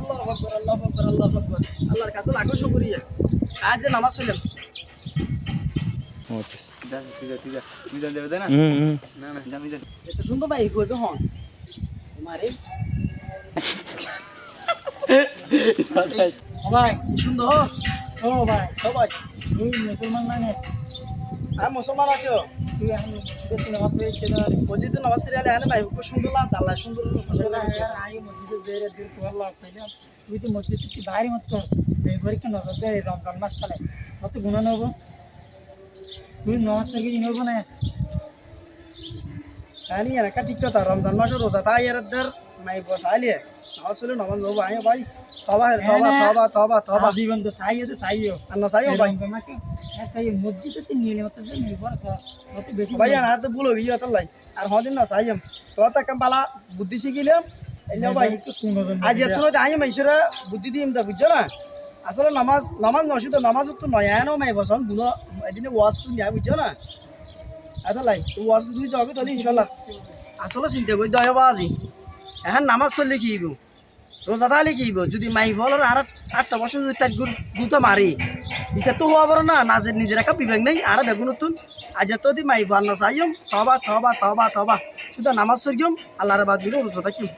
আল্লাহ আকবার আল্লাহ আকবার আল্লাহ আকবার। আল্লাহর কাছে লাখো শুকরিয়া। আজ যে নামাজ ছিলাম এত সুন্দর ভাই করবে হন। মারে। ভাই। কি সুন্দর। ও ভাই সবাই। মুসলমান মানে। আর মুসলমান আছো। মসজিদে সিরিয়ালে ভাই খুব সুন্দর আল্লাহ সুন্দর মসজিদে তুই তো বাইরে মত পরীক্ষা নজর রমজান মাস কালে কত গুণা নেব তুই নামাজ থেকে নেব না একটা ঠিক কথা রমজান মাসে রোজা তাই এর নামাজ পড়লে নামাজ নেব আয় ভাই তবা হে তবা তবা তবা তবা জীবন তো চাইও তো চাইও আর না চাই ভাই রমজান মাসে হ্যাঁ চাই মসজিদে তো নিয়ে নেব তো নির্ভর কত বেশি ভাই আর হাতে ভুল হয়ে গিয়ে লাই। আর হদিন না চাইম তো বুদ্ধি শিখিলাম এলে ভাই আজ এত আইম মাইসরা বুদ্ধি দিম দা বুঝছ না? আসলে নামাজ নামাজ নসিত নামাজ তো নয় আনো মাই বসন বুনো এদিনে ওয়াজ তো নিয়া বুঝছ না? লাই ওয়াজ দুই যাবে তাহলে ইনশাল্লাহ। আসলে চিন্তা করি দয়া বাজি এখন নামাজ চললে কি হইব? রোজা তাহলে কি হইব? যদি মাই ফলর আর আটটা বছর যদি তার গুতো মারি, এটা তো হওয়া পারো না। নাজের নিজের একটা বিবেক নেই, আর বেগুন নতুন আজ তো দি মাই ফল না চাইম তবা তবা তবা তবা শুধু নামাজ সরিম আল্লাহর বাদ দিলে রোজা থাকিম